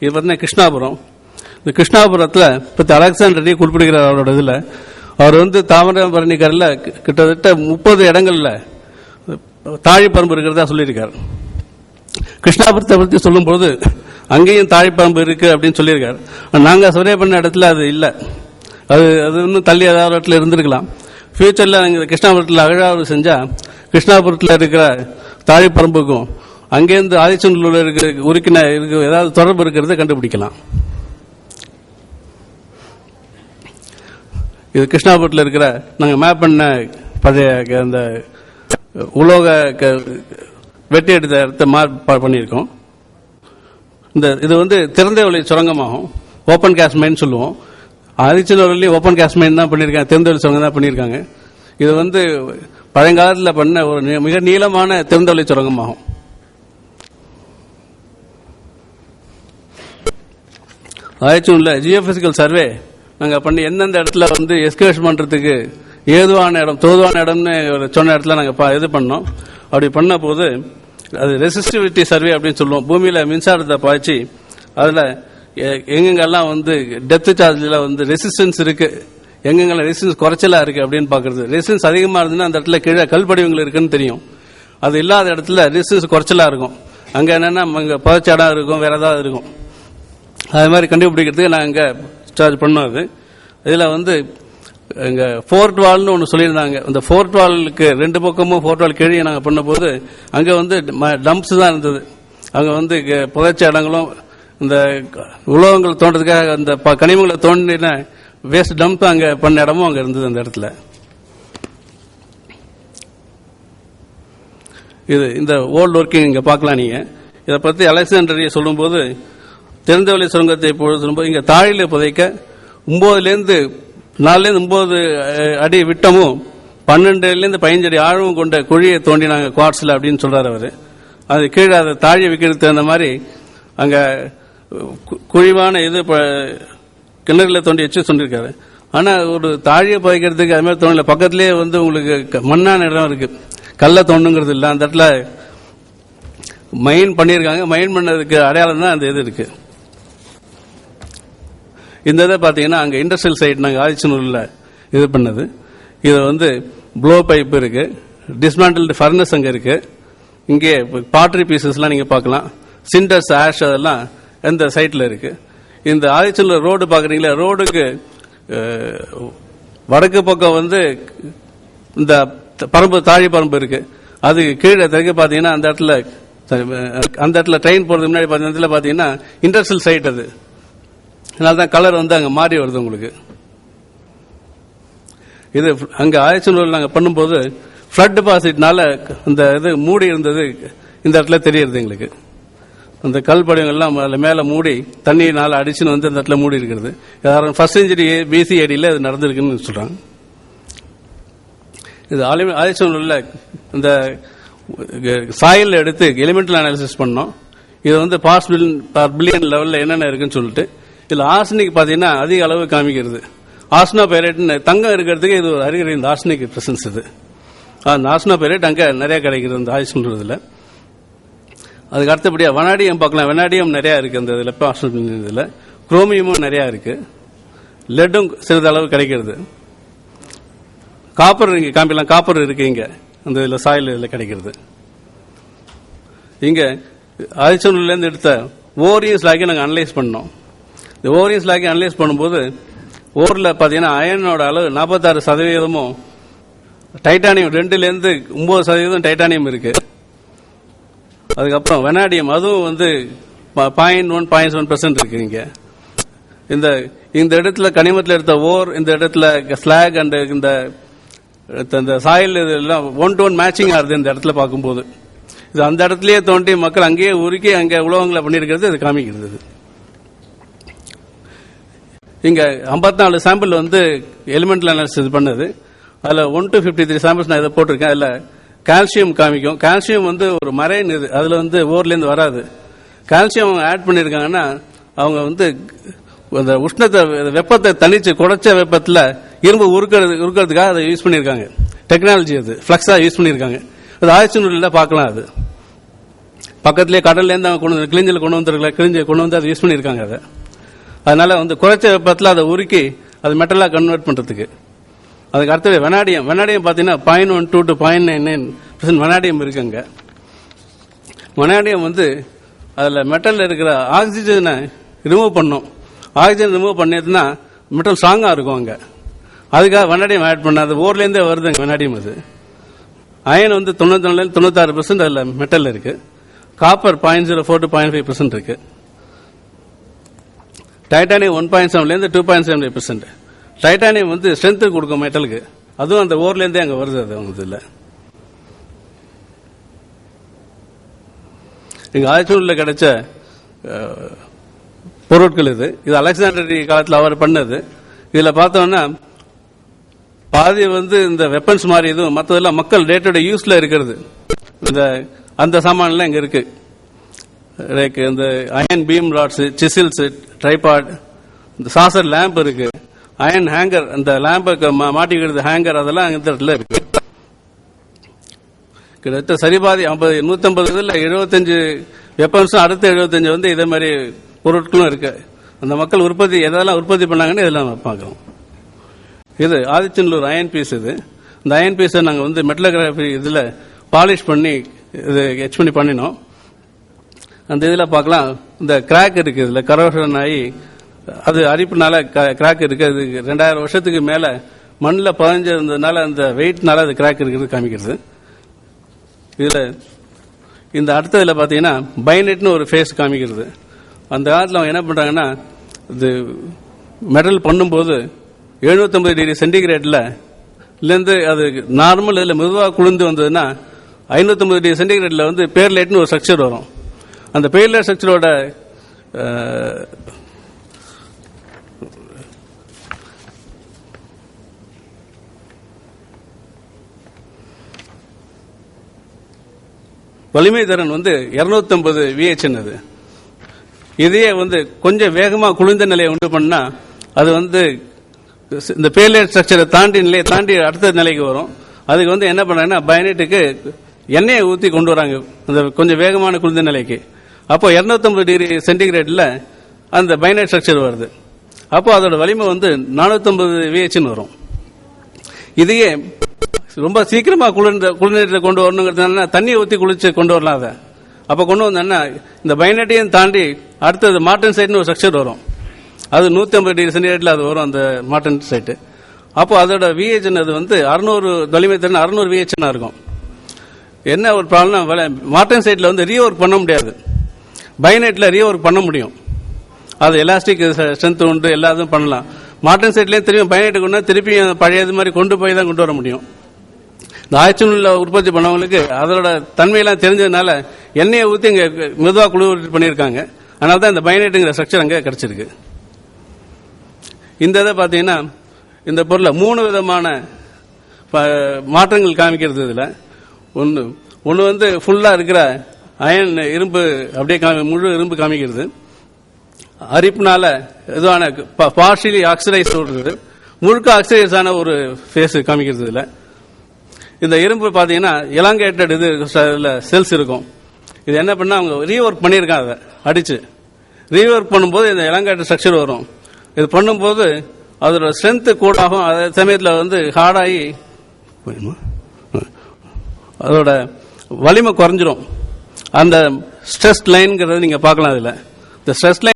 இது பார்த்தீங்கன்னா கிருஷ்ணாபுரம். இந்த கிருஷ்ணாபுரத்தில் பற்றி அலெக்சாண்டர் குறிப்பிடுகிறார் அவரோட இதில். அவர் வந்து தாமிரபரணிக்கரில் கிட்டத்தட்ட முப்பது இடங்கள்ல தாழிப்பரம்பு இருக்கிறதா சொல்லியிருக்கார். கிருஷ்ணாபுரத்தை பற்றி சொல்லும்போது அங்கேயும் தாழிப்பரம்பு இருக்குது அப்படின்னு சொல்லியிருக்கார். நாங்கள் சர்வே பண்ண இடத்துல அது இல்லை. அது அது இன்னும் தள்ளி ஏதாவது இடத்துல இருந்திருக்கலாம். ஃபியூச்சரில் நாங்கள் கிருஷ்ணாபுரத்தில் அகழாவது செஞ்சால் கிருஷ்ணாபுரத்தில் இருக்கிற தாழிப்பரம்புக்கும் அங்கேருந்து ஆதிச்சநல்லூரில் இருக்கிற உறுக்கின ஏதாவது தொடர்பு இருக்கிறத கண்டுபிடிக்கலாம். இது கிருஷ்ணாபுரத்தில் இருக்கிற நாங்கள் மேப் பண்ண பழைய அந்த உலோக க- வெட்டி எடுத்த இடத்த மார்க் பண்ணியிருக்கோம். இந்த இது வந்து திறந்த வழி சுரங்கமாகும். ஓப்பன் கேஸ் மைன் சொல்லுவோம். ஆதிச்சநல்லூர்லேயும் ஓப்பன் கேஸ் மைன் தான் பண்ணியிருக்காங்க. திறந்த வழி சுரங்கம் தான் பண்ணியிருக்காங்க. இது வந்து பழங்காலத்தில் பண்ண ஒரு மிக நீளமான திறந்த வழி சுரங்கமாகும். ஆயிரச்சூனில் ஜியோபிசிக்கல் சர்வே நாங்கள் பண்ணி எந்தெந்த இடத்துல வந்து எஸ்கவேஷன் பண்ணுறதுக்கு ஏதுவான இடம் தோதுவான இடம்னு சொன்ன இடத்துல நாங்கள் இது பண்ணோம். அப்படி பண்ண போது அது ரெசிஸ்டிவிட்டி சர்வே அப்படின்னு சொல்லுவோம். பூமியில் மின்சாரத்தை பாய்ச்சி அதில் எங்கெங்கெல்லாம் வந்து டெப்த் சார்ஜில் வந்து ரெசிஸ்டன்ஸ் இருக்குது எங்கெங்கெல்லாம் ரெசிஸ்டன்ஸ் குறைச்சலாக இருக்குது அப்படின்னு பார்க்குறது ரெசிஸ்டன்ஸ் அதிகமாக இருந்ததுன்னா அந்த இடத்துல கீழே கல்படிவங்கள் இருக்குன்னு தெரியும். அது இல்லாத இடத்துல ரெசிஸ்டன்ஸ் குறைச்சலாக இருக்கும். அங்கே என்னென்னா அங்கே புதைச்ச இடம் இருக்கும் வேறு ஏதாவது இருக்கும். அது மாதிரி கண்டுபிடிக்கிறதுக்கு நாங்கள் சார்ஜ் பண்ணோம் அது. இதில் வந்து இங்கே ஃபோர்ட் வால்னு ஒன்று சொல்லியிருந்தாங்க. அந்த ஃபோர்ட் வாலுக்கு ரெண்டு பக்கமும் ஃபோர்ட் வால் கீழே நாங்கள் பண்ணும்போது அங்கே வந்து டம்ப்ஸ் தான் இருந்தது. அங்கே வந்து புதைச்ச இடங்களும் இந்த உலோகங்கள் தோன்றதுக்காக அந்த ப- கனிமங்களை தோண்டின வேஸ்ட் டம்ப் அங்கே பண்ண இடமும் அங்கே இருந்தது அந்த இடத்துல. இது இந்த ஓல்டு ஒர்க்கிங் இங்கே பார்க்கலாம் நீங்கள் இதை பற்றி அலெக்சாண்டரிய சொல்லும்போது திறந்தவெளி சுரங்கத்தை பொழுது இங்கே தாழில புதைக்க ஒம்போதுலேருந்து நாலுலேருந்து ஒம்பது அடி விட்டமும் பன்னெண்டுலேருந்து பதினஞ்சு அடி ஆழமும் கொண்ட குழியை தோண்டினாங்க குவார்ட்ஸில் அப்படின்னு சொல்கிறார் அவர். அது கீழே அதை தாழி வைக்கிறதுக்கு தகுந்த மாதிரி அங்கே குழிவான இது ப- கிணறுல தோண்டி வச்சு சொல்லியிருக்காரு ஆனால் ஒரு தாழியை புதைக்கிறதுக்கு அது மாதிரி தோணல. பக்கத்துலேயே வந்து உங்களுக்கு க- மண்ணான இடம் இருக்குது கல்லை தோண்டுங்கிறது இல்லை. அந்த இடத்துல மைன் பண்ணியிருக்காங்க. மைன் பண்ணதுக்கு அடையாளம் தான் அந்த இது இருக்குது இந்த இதை பார்த்தீங்கன்னா அங்கே இண்டஸ்ட்ரியல் சைட் நாங்கள் ஆதிச்சனூரில் இது பண்ணது. இது வந்து ப்ளோ பைப் இருக்குது டிஸ்மேண்டில்டு ஃபர்னஸ் அங்கே இருக்குது இங்கே பாட்ரி பீசஸ்லாம் நீங்கள் பார்க்கலாம். சிண்டஸ் ஆஷ் அதெல்லாம் எந்த சைட்டில் இருக்குது இந்த ஆதிச்சனூர் ரோடு பார்க்குறீங்களா? ரோடுக்கு வடக்கு பக்கம் வந்து இந்த பரம்பு தாழி பரம்பு இருக்குது அது கீழே தெற்கு பார்த்தீங்கன்னா அந்த இடத்துல அந்த இடத்துல ட்ரெயின் போகிறதுக்கு முன்னாடி இடத்துல பார்த்தீங்கன்னா இண்டஸ்ட்ரியல் சைட் அது. அதனால தான் கலர் வந்து அங்கே மாறி வருது உங்களுக்கு. இது அங்கே ஆயச்சனூரில் நாங்கள் பண்ணும்போது ஃப்ளட் டெபாசிட்னால அந்த இது மூடி இருந்தது இந்த இடத்துல தெரியுது எங்களுக்கு. அந்த கல் படிவங்கள்லாம் அதில் மேலே மூடி தண்ணியினால் அடிச்சுன்னு வந்து அந்த இடத்துல மூடி இருக்கிறது. ஃபர்ஸ்ட் செஞ்சுரி பிசி ஏடியில் இது நடந்திருக்குன்னு சொல்கிறாங்க இது ஆயச்சனூரில் இந்த சாயில் எடுத்து எலிமெண்டல் அனாலிசிஸ் பண்ணோம். இது வந்து பாஸ் பில்லியன் லெவலில் என்னென்ன இருக்குன்னு சொல்லிட்டு இதில் ஆர்சனிக் பார்த்தீங்கன்னா அதிக அளவு காமிக்கிறது. ஆஸ்னா பைரேட்னு தங்கம் இருக்கிறதுக்கு இது ஒரு அறிகுறி இந்த ஆர்சனிக் பிரசன்ஸ் இது. அந்த ஆஸ்னோ பைரேட் அங்கே நிறைய கிடைக்கிறது இந்த ஆயுஷ்ன்றதுல அதுக்கு அடுத்தபடியாக வனாடியம் பார்க்கலாம். வெனாடியம் நிறையா இருக்குது அந்த இதில். பாஸ்னல் இதில். குரோமியமும் நிறையா இருக்குது லெட்டும் சிறிதளவு கிடைக்கிறது. காப்பர் இங்கே காமிக்கலாம். காப்பர் இருக்கு இங்க. அந்த இதில் சாயில் இதில் கிடைக்கிறது. இங்க ஆதிச்சனூர்லேருந்து எடுத்த ஓரியன்ஸ் லாக்கி நாங்கள் அனலைஸ் பண்ணோம். இந்த ஓரியன்ஸ் லாக்கி அனலைஸ் பண்ணும்போது ஓரில் பார்த்தீங்கன்னா அயனோட அளவு நாற்பத்தாறு சதவீதமும் டைட்டானியம் ரெண்டுலேருந்து ஒம்பது சதவீதம் டைட்டானியம் இருக்கு. அதுக்கப்புறம் வெனாடியம் அதுவும் வந்து point one point one percent இருக்கு இந்த இந்த இடத்துல கனிமத்தில் எடுத்த ஓர் இந்த இடத்துல ஸ்லாக் அண்ட் இந்த இந்த சாயில் இதெல்லாம் ஒன் டு ஒன் மேட்சிங் ஆகுது இந்த இடத்துல பார்க்கும்போது. இது அந்த இடத்துலயே தோண்டி மக்கள் அங்கேயே உருக்கி அங்கே உலகங்களை பண்ணியிருக்கிறது இது காமிக்கிறது இங்கே ஐம்பத்தி நாலு சாம்பிள் வந்து எலிமெண்டல் அனாலிசிஸ் இது பண்ணது. அதில் one to fifty three samples நான் இதை போட்டிருக்கேன். அதில் கால்சியம் காமிக்கும். கால்சியம் வந்து ஒரு மரைன் இது. அதில் வந்து ஓர்லேருந்து வராது. கால்சியம் அவங்க ஆட் பண்ணியிருக்காங்கன்னா அவங்க வந்து அந்த உஷ்ணத்தை வெப்பத்தை தனிச்சு குறைச்ச வெப்பத்தில் இரும்பு உருக்கிறது உருக்கிறதுக்காக அதை யூஸ் பண்ணியிருக்காங்க. டெக்னாலஜி அது. ஃப்ளக்ஸாக யூஸ் பண்ணியிருக்காங்க. அது ஆயிரத்தி நூறில் பார்க்கலாம் அது. பக்கத்துலேயே கடல்லேருந்து அவங்க கொண்டு வந்து கிழிஞ்சில் கொண்டு வந்துருக்கல கிழிஞ்சு கொண்டு வந்து அதை யூஸ் பண்ணியிருக்காங்க அதை. அதனால வந்து குறைச்ச வெப்பத்தில் அதை உருக்கி அது மெட்டலாக கன்வெர்ட் பண்ணுறதுக்கு அதுக்கு அடுத்தது வெனாடியம் வெனாடியம் பார்த்தீங்கன்னா point one two to point nine nine percent vanadium இருக்குங்க வெனாடியம் வந்து அதில் மெட்டலில் இருக்கிற ஆக்சிஜனை ரிமூவ் பண்ணும். ஆக்சிஜன் ரிமூவ் பண்ணிட்டுனா மெட்டல் ஸ்ட்ராங்காக இருக்கும் அங்கே. அதுக்காக வெனாடியம் ஆட் பண்ண அது ஓர்லேருந்தே வருதுங்க வெனாடியம் அது. அயன் வந்து தொண்ணூத்தி தொண்ணூத்தாறு பர்சன்ட் அதில் மெட்டல் இருக்குது copper point zero four to point five percent இருக்குது titanium one point செவன்லேருந்து two point seven percent titanium வந்து ஸ்ட்ரென்த்து கொடுக்கும் மெட்டலுக்கு அதுவும் அந்த ஓர்லேருந்தே அங்கே வருது அது அவங்க இதில் எங்கள் ஆய்ச்சூரில் கிடைச்ச பொருட்கள் இது. இது அலெக்சாண்டரி காலத்தில் அவர் பண்ணது. இதில் பார்த்தோன்னா பாதி வந்து இந்த வெப்பன்ஸ் மாதிரி இதுவும் மற்றதெல்லாம் மக்கள் டே டு டே யூஸில் இருக்கிறது. இந்த அந்த சாமான்லாம் இங்கே இருக்குது லைக் இந்த iron beam rods chisels tripod இந்த சாசர் லேம்ப் இருக்கு. அயன் ஹேங்கர் அந்த லேம்பை மாட்டிக்கிறது ஹேங்கர் அதெல்லாம் இந்த இடத்துல இருக்கு. கிட்டத்தட்ட சரிபாதி ஐம்பது நூத்தம்பது இதில் எழுபத்தஞ்சு வெப்பன்ஸும் அடுத்த எழுபத்தஞ்சு வந்து இதே மாதிரி பொருட்களும் இருக்கு. அந்த மக்கள் உற்பத்தி எதெல்லாம் உற்பத்தி பண்ணாங்கன்னு இதெல்லாம் நம்ம இது ஆதிச்சநல்லூர் அயன் பீஸ் இது. இந்த அயன் பீஸை நாங்கள் வந்து மெட்டலோகிராஃபி இதில் பாலிஷ் பண்ணி இது எச் பண்ணி பண்ணினோம். அந்த இதில் பார்க்கலாம். இந்த கிராக் இருக்கு இதில் கரோஷன் ஆகி அது அரிப்புனால கிராக் இருக்கு. அது ரெண்டாயிரம் வருஷத்துக்கு மேலே மண்ணில் பதிஞ்சிருந்ததுனால அந்த வெயிட்னால அது கிராக் இருக்கிறது காமிக்கிறது. இதில் இந்த அடுத்ததில் பார்த்தீங்கன்னா பைனெட்னு ஒரு ஃபேஸ் காமிக்கிறது. அந்த காலத்தில் அவங்க என்ன பண்ணுறாங்கன்னா இது மெடல் பண்ணும்போது 750 டிகிரி சென்டிகிரேட்டில் இருந்து அது நார்மல் இதில் மெதுவாக குளிர்ந்து வந்ததுன்னா 550 டிகிரி சென்டிகிரேட்டில் வந்து பேர்லைட்னு ஒரு ஸ்ட்ரக்சர் வரும். அந்த பேர்லைட் ஸ்ட்ரக்சரோட வலிமை திறன் வந்து 250 விஹெச்என் அது. இதையே வந்து கொஞ்சம் வேகமாக குளிர்ந்த நிலையை உண்டு பண்ணா அது வந்து இந்த பேலியர் ஸ்ட்ரக்சரை தாண்டி நிலையை தாண்டி அடுத்த நிலைக்கு வரும். அதுக்கு வந்து என்ன பண்ணாங்கன்னா பயனேட்டுக்கு எண்ணெயை ஊற்றி கொண்டு வராங்க. அந்த கொஞ்சம் வேகமான குளிர்ந்த நிலைக்கு. அப்போ 250 டிகிரி சென்டிகிரேட்ல அந்த பைனட் ஸ்ட்ரக்சர் வருது. அப்போ அதோட வலிமை வந்து 450 விஹெச்னு வரும். இதையே ரொம்ப சீக்கிரமா குளிர்ந்த குளிர்நீரை கொண்டு வரணுங்கிறதுனால தண்ணியை ஊற்றி குளிச்சு கொண்டு வரலாம் அதை. அப்போ கொண்டு வந்தோன்னா இந்த பைனட்டையும் தாண்டி அடுத்தது மாட்டன் சைட்னு ஒரு ஸ்ட்ரக்சர் வரும். அது 150 டிகிரி சென்டிகிரேட்ல அது வரும் அந்த மாட்டன் சைட்டு அப்போ அதோட விஹெச்னு அது வந்து அறுநூறு வலிமை திறன் அறுநூறு விஹெச்னா இருக்கும். என்ன ஒரு ப்ராப்ளம் மாட்டன் சைட்ல வந்து ரீஒர்க் பண்ண முடியாது. பைனெட்ல ரீஒர்க் பண்ண முடியும். அது எலாஸ்டிக் ஸ்ட்ரென்த் உண்டு எல்லாத்தையும் பண்ணலாம். மாட்டன் செட்லேயே திரும்பி பைனெட்டு கொண்டு திருப்பி பழைய மாதிரி கொண்டு போய் தான் கொண்டு வர முடியும். இந்த ஆய்ச்சூனில் உற்பத்தி பண்ணவங்களுக்கு அதோட தன்மையெல்லாம் தெரிஞ்சதுனால எண்ணெயை ஊற்றி இங்கே மெதுவாக குளிர் பண்ணியிருக்காங்க. அதனால தான் இந்த பைனெட்டுங்கிற ஸ்ட்ரக்சர் அங்கே கிடச்சிருக்கு. இந்த இதை பார்த்தீங்கன்னா இந்த பொருளை மூணு விதமான ப- மாற்றங்கள் காமிக்கிறது இதில். ஒன்று ஒன்று வந்து ஃபுல்லாக இருக்கிற அயன் இரும்பு அப்படியே காமி முழு இரும்பு காமிக்கிறது. அரிப்புனால இதுவான பார்ஷியலி ஆக்சிடைஸ் சொல்றது முழுக்க ஆக்சிடைஸ் ஆன ஒரு ஃபேஸ் காமிக்கிறது இதில். இந்த இரும்பு பார்த்தீங்கன்னா எலாங்கேட்டட் இது செல்ஸ் இருக்கும். இது என்ன பண்ணா அவங்க ரீஒர்க் பண்ணியிருக்காங்க அதை அடிச்சு. ரீஒர்க் பண்ணும்போது இந்த எலாங்கேட்டட் ஸ்ட்ரக்சர் வரும். இது பண்ணும்போது அதோட ஸ்ட்ரென்த் கூட ஆகும் அதே சமயத்தில் வந்து ஹார்டாகி அதோட வலிமை குறைஞ்சிரும். அந்த ஸ்ட்ரெஸ் லைன்ங்கிறத நீங்க பார்க்கலாம் அதில். இந்த ஸ்ட்ரெஸ் லைன்